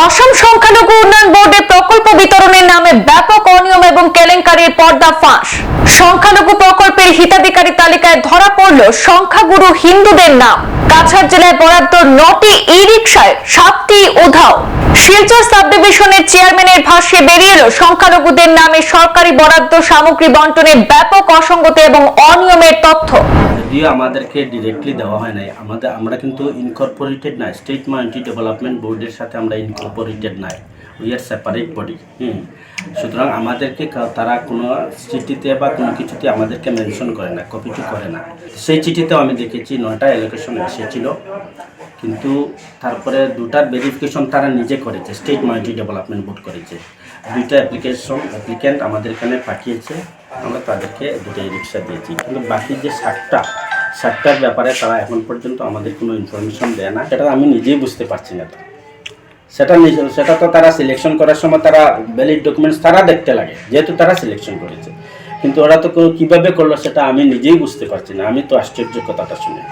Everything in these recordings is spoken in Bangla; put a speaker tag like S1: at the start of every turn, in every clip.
S1: অসম সংখ্যালঘু উন্নয়ন বোর্ডের প্রকল্প বিতরণের নামে ব্যাপক অনিয়ম এবং কেলেঙ্কারির পর্দা ফাঁস। সংখ্যালঘু প্রকল্পের হিতাধিকারী তালিকায় ধরা পড়ল সংখ্যাগুরু হিন্দুদের নাম। কাছাড় জেলায় বরাদ্দ নটি ই রিক্সায় সাতটি উধাও। শিলচর সাব ডিভিশনের চেয়ারম্যানের ভাষ্যে বেরিয়ে এলো সংখ্যালঘুদের নামে সরকারি বরাদ্দ সামগ্রী বন্টনে ব্যাপক অসঙ্গতি এবং অনিয়মের তথ্য।
S2: যদিও আমাদেরকে ডিরেক্টলি দেওয়া হয় নাই, আমাদের, আমরা কিন্তু ইনকর্পোরেটেড নাই স্টেট মাইনরিটি ডেভেলপমেন্ট বোর্ডের সাথে আমরা ইনকর্পোরেটেড নাই। We are separate body hmm. সুতরাং আমাদেরকে তারা কোনো চিঠিতে বা কোনো কিছুতে আমাদেরকে মেনশন করে না কপিটি করে না। সেই চিঠিতেও আমি দেখেছি, নয়টা অ্যালোকেশন এসেছিল। কিন্তু তারপরে দুটার ভেরিফিকেশন তারা নিজে করেছে স্টেট মাইনরিটি ডেভেলপমেন্ট বোর্ড করেছে। দুইটা অ্যাপ্লিকেশন অ্যাপ্লিক্যান্ট আমাদের এখানে পাঠিয়েছে, আমরা তাদেরকে দুটাই রিক্সা দিয়েছি। কিন্তু বাকি যে ষাটটা ষাটটার ব্যাপারে তারা এখন পর্যন্ত আমাদের কোনো ইনফরমেশন দেয় না। সেটা আমি নিজেই বুঝতে পারছি না। সেটা সেটা তো তারা সিলেকশন করার সময় তারা ভ্যালিড ডকুমেন্টস তারা দেখতে লাগে, যেহেতু তারা সিলেকশন করেছে। কিন্তু ওরা তো কীভাবে করল সেটা আমি নিজেই বুঝতে পারছি না। আমি তো আশ্চর্য কথাটা শুনে।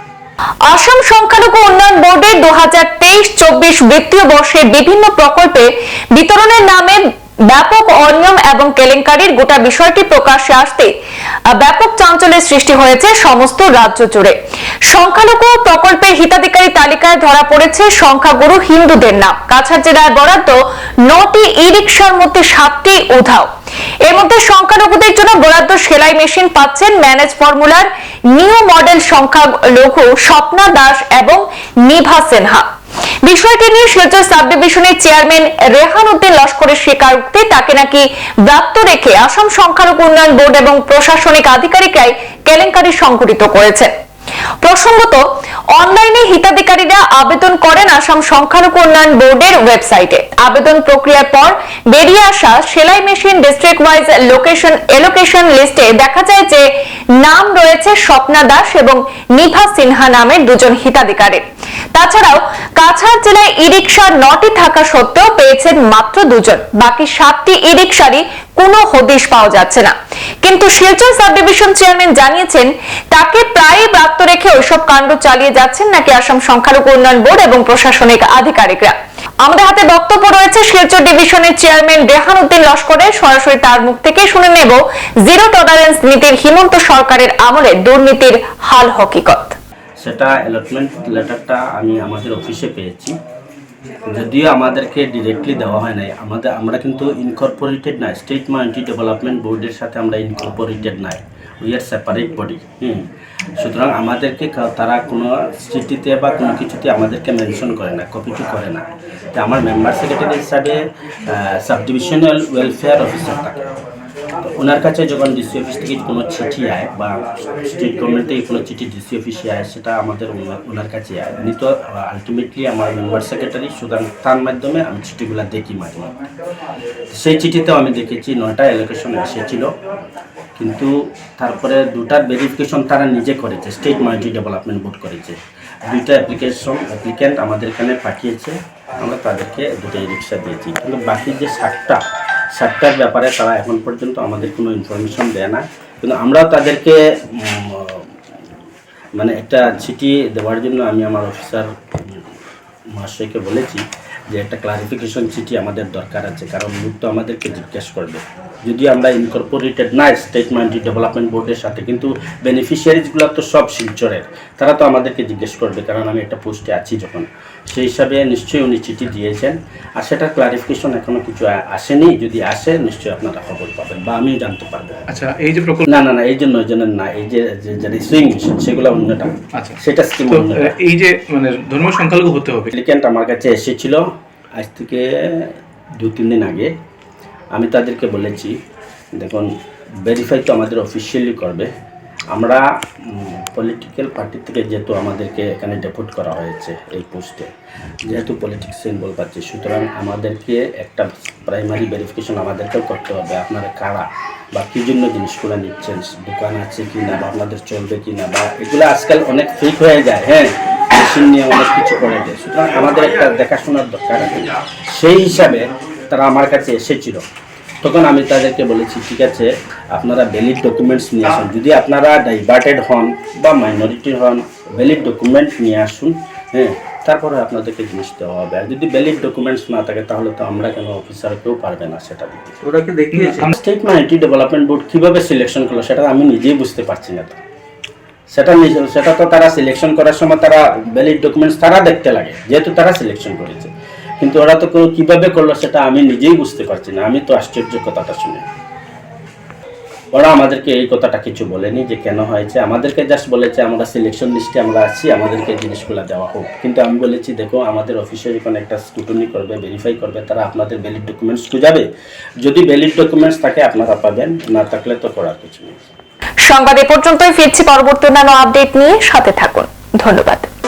S1: আসাম সংখ্যালঘু উন্নয়ন বোর্ডের দু হাজার তেইশ চব্বিশ বিত্তীয় বর্ষের বিভিন্ন প্রকল্পে বিতরণের নামে ব্যাপক অনিয়ম এবং কেলেঙ্কারির গোটা বিষয়টি প্রকাশ্যে আসতে ব্যাপক চাঞ্চল্যের সৃষ্টি হয়েছে সমস্ত রাজ্য জুড়ে। সংখ্যালঘু প্রকল্পের হিতাধিকারী তালিকায় ধরা পড়েছে সংখ্যাগুরু হিন্দুদের নাম। কাছাড় জেলায় বরাদ্দ নটি ই রিক্সার মধ্যে সাতটি উধাও। এর মধ্যে সংখ্যালঘুদের জন্য বরাদ্দ সেলাই মেশিন পাচ্ছেন ম্যানেজ ফর্মুলার নিউ মডেল সংখ্যালঘু স্বপ্না দাস এবং নিভা সিনহা। বিষয়টি নিয়ে শিলচর সাব ডিভিশনের চেয়ারম্যান রেহান উদ্দিন লস্করের স্বীকারোক্তি তাকে নাকি ব্রাত্য রেখে আসাম সংখ্যালঘু উন্নয়ন বোর্ড এবং প্রশাসনিক আধিকারিকরাই কেলেঙ্কারি সংঘটিত করেছে। প্রসঙ্গত অনলাইনে হিতাধিকারীরা আবেদন করেন আসাম সংখ্যালঘু উন্নয়ন বোর্ডের ওয়েবসাইটে। আবেদন প্রক্রিয়ার পর বেরিয়ে আসা সেলাই machine district wise location allocation লিস্টে দেখা যায় যে নাম রয়েছে স্বপ্না দাস এবং নিভা সিনহা নামের দুজন হিতাধিকারীর তাছাড়াও কাছাড় জেলায় ই রিক্সা নটি থাকা সত্ত্বেও পেয়েছেন মাত্র দুজন। বাকি সাতটি ই রিক্সারই কোনো হদিশ পাওয়া যাচ্ছে না। কিন্তু শিলচর সাব ডিভিশন চেয়ারম্যান জানিয়েছেন, তাকে প্রায় ব্রাত্য রেখে ওইসব কাণ্ড চালিয়ে যাচ্ছেন নাকি আসাম সংখ্যালঘু উন্নয়ন বোর্ড এবং প্রশাসনিক আধিকারিকরা। আমাদের হাতে বক্তব্য রয়েছে শিলচর ডিভিশনের চেয়ারম্যান রেহান উদ্দিন লস্করের। সরাসরি তার মুখ থেকে শুনে নেব জিরো টলারেন্স নীতির হিমন্ত সরকারের আমলে দুর্নীতির হাল হকিকত।
S2: সেটা অ্যালটমেন্ট লেটারটা আমি আমাদের অফিসে পেয়েছি। যদিও আমাদেরকে ডিরেক্টলি দেওয়া হয় নাই, আমাদের আমরা কিন্তু ইনকর্পোরেটেড নাই। স্টেট মাইনরিটি ডেভেলপমেন্ট বোর্ডের সাথে আমরা ইনকর্পোরেটেড নাই। We are separate body hmm. সুতরাং আমাদেরকে তারা কোনো চিঠিতে বা কোনো কিছুতে আমাদেরকে মেনশন করে না কপিটি করে না। তো আমার মেম্বার সেক্রেটারি হিসাবে সাব ডিভিশনাল ওয়েলফেয়ার অফিসার থাকে। ওনার কাছে যখন ডিসি অফিস থেকে কোনো চিঠি আয় বা স্টেট গভর্নমেন্ট থেকে কোনো চিঠি ডিসি অফিসে আয়, সেটা আমাদের ওনার- কাছে আয়। উনি তো আলটিমেটলি আমার মেম্বার সেক্রেটারি সুতরাং তার মাধ্যমে আমি চিঠিগুলো দেখি মাঝে মধ্যে। সেই চিঠিতেও আমি দেখেছি, নয়টা অ্যালোকেশন এসেছিল। কিন্তু তারপরে দুটার ভেরিফিকেশন তারা নিজে করেছে স্টেট মাইনরিটি ডেভেলপমেন্ট বোর্ড করেছে। দুইটা অ্যাপ্লিকেশন অ্যাপ্লিক্যান্ট আমাদের এখানে পাঠিয়েছে। আমরা তাদেরকে দুটাই রিক্সা দিয়েছি। কিন্তু বাকি যে ষাটটা ষাটটার ব্যাপারে তারা এখন পর্যন্ত আমাদের কোনো ইনফরমেশন দেয় না। কিন্তু আমরাও তাদেরকে মানে একটা চিঠি দেওয়ার জন্য আমি আমার অফিসার মহাশয়কে বলেছি যে একটা ক্লারিফিকেশন চিঠি আমাদের দরকার আছে, কারণ লোক তো আমাদেরকে জিজ্ঞেস করবে। যদি আমরা ইনকর্পোরেটেড না স্টেট মাইনরিটি ডেভেলপমেন্ট বোর্ডের সাথে, কিন্তু বেনিফিশিয়ারিজগুলো তো সব শিলচরের, তারা তো আমাদেরকে জিজ্ঞেস করবে, কারণ আমি একটা পোস্টে আছি যখন। সেই হিসাবে নিশ্চয়ই উনি চিঠি দিয়েছেন। আর সেটার ক্লারিফিকেশন এখনও কিছু আসেনি। যদি আসে নিশ্চয়ই আপনারা খবর পাবেন বা আমিও জানতে পারব।
S3: আচ্ছা এই যে প্রকল্প
S2: না না না এই জন্য ওই জন্য না এই যে যে- সুইং মেশিন সেগুলো অন্যটা
S3: আচ্ছা।
S2: সেটা স্কিম
S3: এই যে মানে ধর্মীয় সংখ্যালঘু হতে হবে।
S2: অ্যাপ্লিক্যান্ট আমার কাছে এসেছিল আজ থেকে দু তিন দিন আগে। আমি তাদেরকে বলেছি দেখুন ভেরিফাই তো আমাদের অফিসিয়ালি করবে। আমরা পলিটিক্যাল পার্টি থেকে যেহেতু আমাদেরকে এখানে ডেপুট করা হয়েছে এই পোস্টে যেহেতু পলিটিক্স সিম্বল পাচ্ছি সুতরাং আমাদেরকে একটা প্রাইমারি ভেরিফিকেশন আমাদেরকেও করতে হবে, আপনারা কারা বা কী জন্য জিনিসগুলো নিচ্ছেন, দোকান আছে কি না বা আপনাদের চলবে কি না বা এগুলো আজকাল অনেক ফেক হয়ে যায় হ্যাঁ? মেশিন নিয়ে অনেক কিছু করে দেয়, সুতরাং আমাদের একটা দেখাশোনার দরকার সেই হিসাবে তারা আমার কাছে এসেছিল। তখন আমি তাদেরকে বলেছি ঠিক আছে আপনারা ভ্যালিড ডকুমেন্টস নিয়ে আসুন। যদি আপনারা ডাইভার্টেড হন বা মাইনরিটি হন ভ্যালিড ডকুমেন্ট নিয়ে আসুন হ্যাঁ তারপরে আপনাদেরকে জিনিস দেওয়া হবে। আর যদি ভ্যালিড ডকুমেন্টস না থাকে তাহলে তো আমরা কেন অফিসার কেউ পারবে না সেটা দিতে?
S4: ওরা কি দেখিয়েছে?
S2: স্টেট মাইনরিটি ডেভেলপমেন্ট বোর্ড কীভাবে সিলেকশন করল সেটা আমি নিজেই বুঝতে পারছি না তো। সেটা নিজে- সেটা তো তারা সিলেকশন করার সময় তারা ভ্যালিড ডকুমেন্টস তারা দেখতে লাগে যেহেতু তারা সিলেকশন করেছে। কিন্তু ওরা তো কীভাবে করল সেটা আমি নিজেই বুঝতে পারছি না। আমি তো আশ্চর্য কথাটা শুনে। ওরা আমাদেরকে এই কথাটা কিছু বলেনি যে কেন হয়েছে। আমাদেরকে জাস্ট বলেছে, আমরা সিলেকশন লিস্টে আমরা আছি, আমাদেরকে জিনিসগুলো দেওয়া হোক। কিন্তু আমি বলেছি, দেখো, আমাদের অফিসে যখন একটা স্কুটনি করবে ভেরিফাই করবে, তারা আপনাদের ভ্যালিড ডকুমেন্টস খুঁজাবে। যদি ভ্যালিড ডকুমেন্টস থাকে, আপনারা পাবেন, না থাকলে তো করার কিছু নেই।
S1: সংবাদ এ পর্যন্তই। ফিরছি পরবর্তী অন্যান্য আপডেট নিয়ে। সাথে থাকুন। ধন্যবাদ।